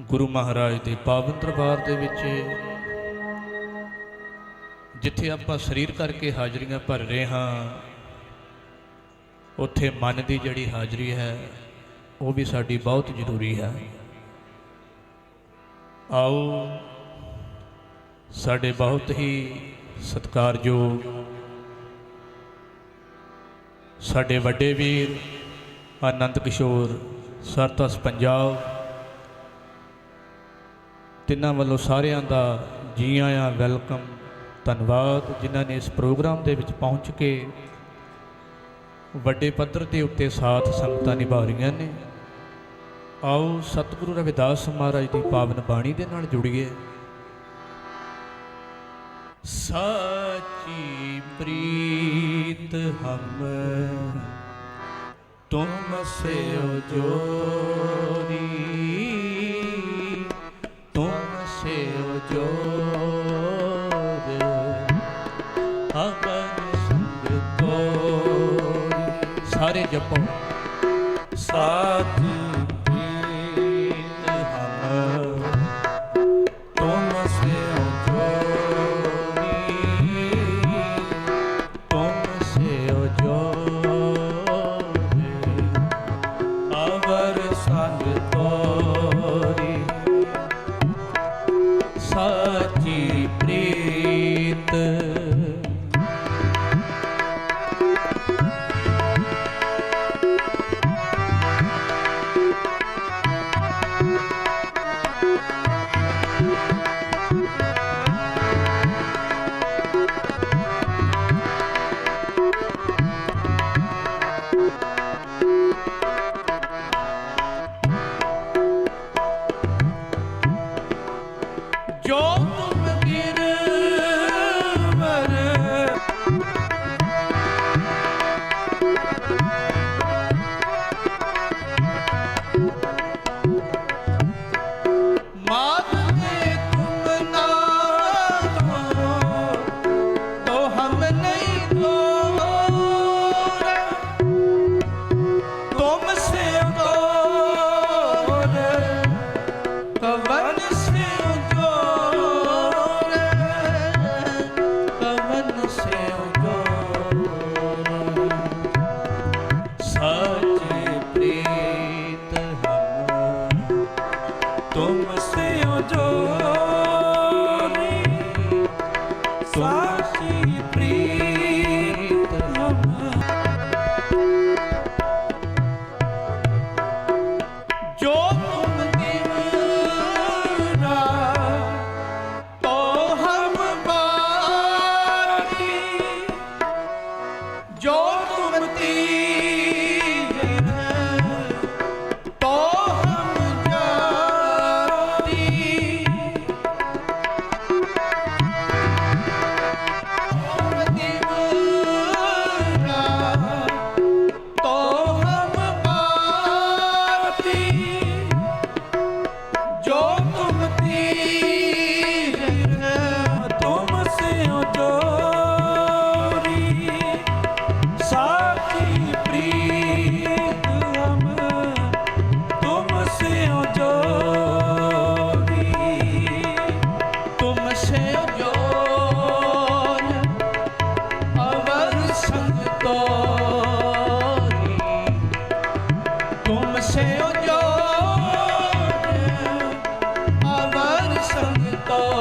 ਗੁਰੂ ਮਹਾਰਾਜ ਦੇ ਪਾਵਨ ਦਰਬਾਰ ਦੇ ਵਿੱਚ। ਜਿੱਥੇ ਆਪਾਂ ਸਰੀਰ ਕਰਕੇ ਹਾਜ਼ਰੀਆਂ ਭਰ ਰਹੇ ਹਾਂ, ਉੱਥੇ ਮਨ ਦੀ ਜਿਹੜੀ ਹਾਜ਼ਰੀ ਹੈ, ਉਹ ਵੀ ਸਾਡੀ ਬਹੁਤ ਜ਼ਰੂਰੀ ਹੈ। ਆਓ, ਸਾਡੇ ਬਹੁਤ ਹੀ ਸਤਿਕਾਰਯੋਗ, ਸਾਡੇ ਵੱਡੇ ਵੀਰ ਆਨੰਦ ਕਿਸ਼ੋਰ ਸਰਤਸ ਪੰਜਾਬ। ਤਿੰਨਾਂ ਵੱਲੋਂ ਸਾਰਿਆਂ ਦਾ ਜੀ ਆਇਆਂ ਵੈਲਕਮ, ਧੰਨਵਾਦ। ਜਿਨ੍ਹਾਂ ਨੇ ਇਸ ਪ੍ਰੋਗਰਾਮ ਦੇ ਵਿੱਚ ਪਹੁੰਚ ਕੇ ਵੱਡੇ ਪੱਧਰ ਦੇ ਉੱਤੇ ਸਾਥ ਸੰਗਤਾਂ ਨਿਭਾ ਰਹੀਆਂ ਨੇ। ਆਓ ਸਤਿਗੁਰੂ ਰਵਿਦਾਸ ਮਹਾਰਾਜ ਦੀ ਪਾਵਨ ਬਾਣੀ ਦੇ ਨਾਲ ਜੁੜੀਏ। ਸਾਚੀ ਪ੍ਰੀਤ ਹਮ, ਤੁਮ ਸੇ ਜੋਰੀ। Rajapam.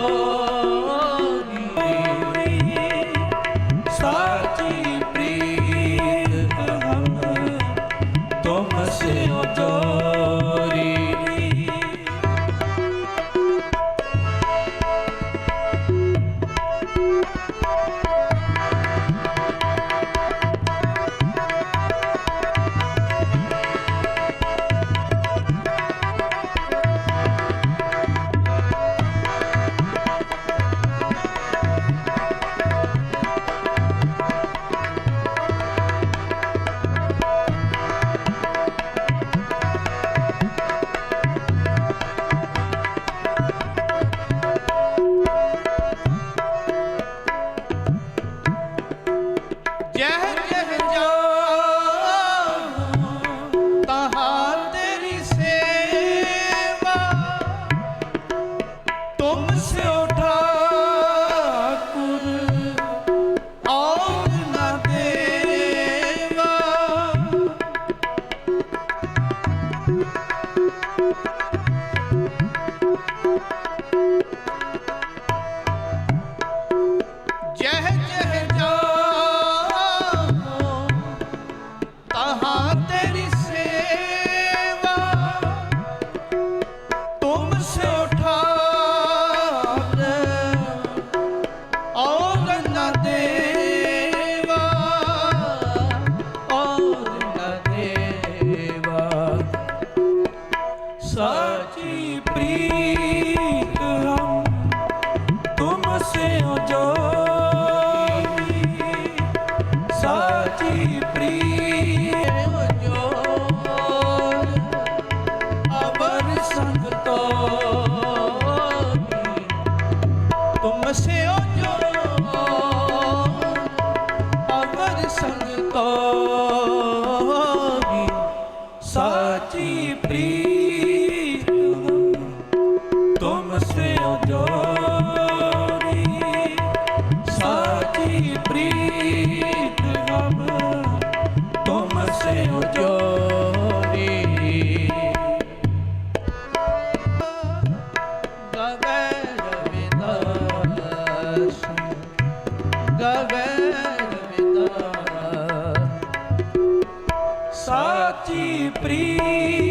Oh. free.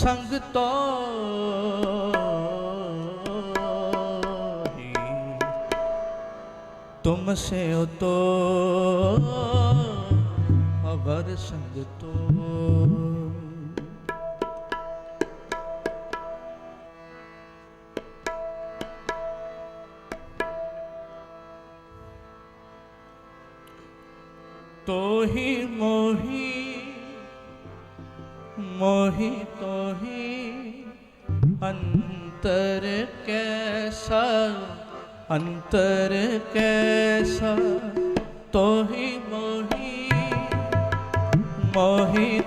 ਸੰਗਤੋ ਹੀ। ਤੁਮ ਸੇ ਤੋ ਅਵਰ ਸੰਗ ਸੰਗਤੋ ਤੋਹੀ ਤੋਹੀ ਅੰਤਰ ਕੈਸਾ ਅੰਤਰ ਕੈਸਾ ਤੋਹੀ ਮੋਹੀ ਮੋਹੀ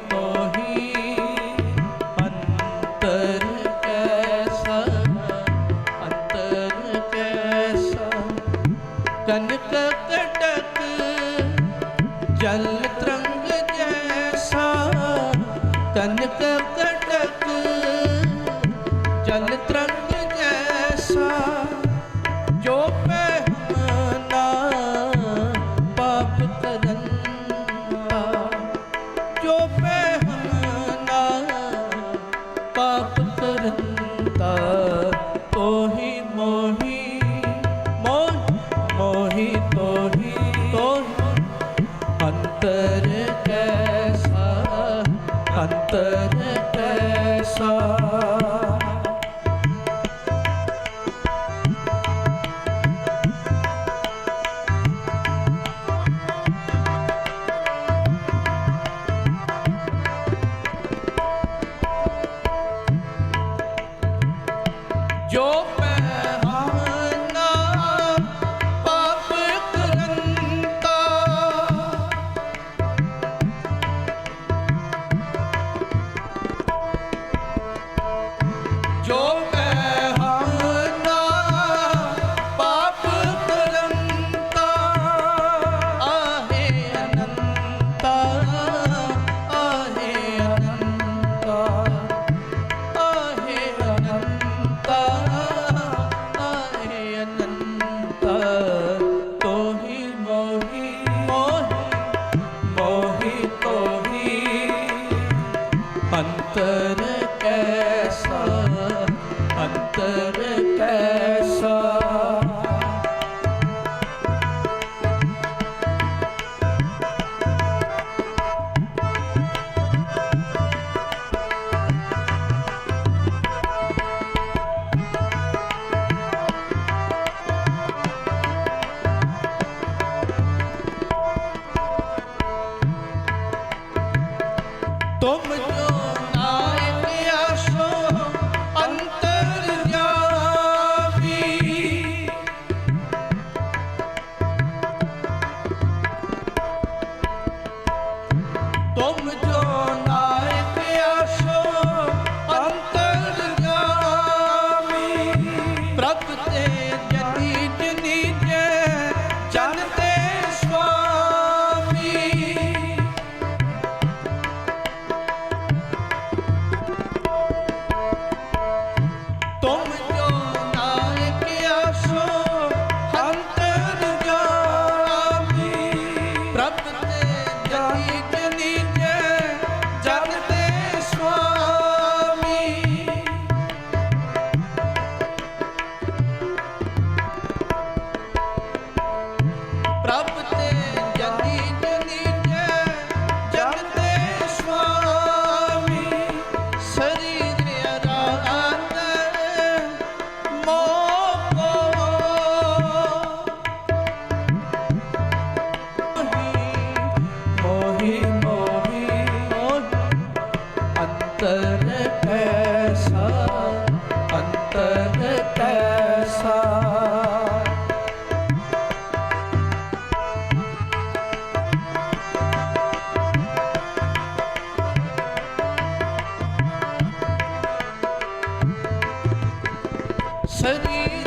Söyleyeyim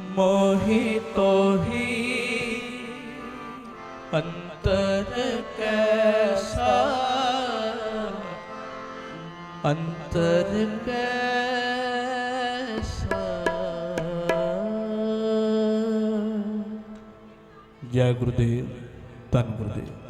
ਮੋਹਿ ਅੰਤਰ ਅੰਤਰ ਕੈਸਾ? ਜੈ ਗੁਰਦੇਵ ਧੰਨ ਗੁਰਦੇਵ।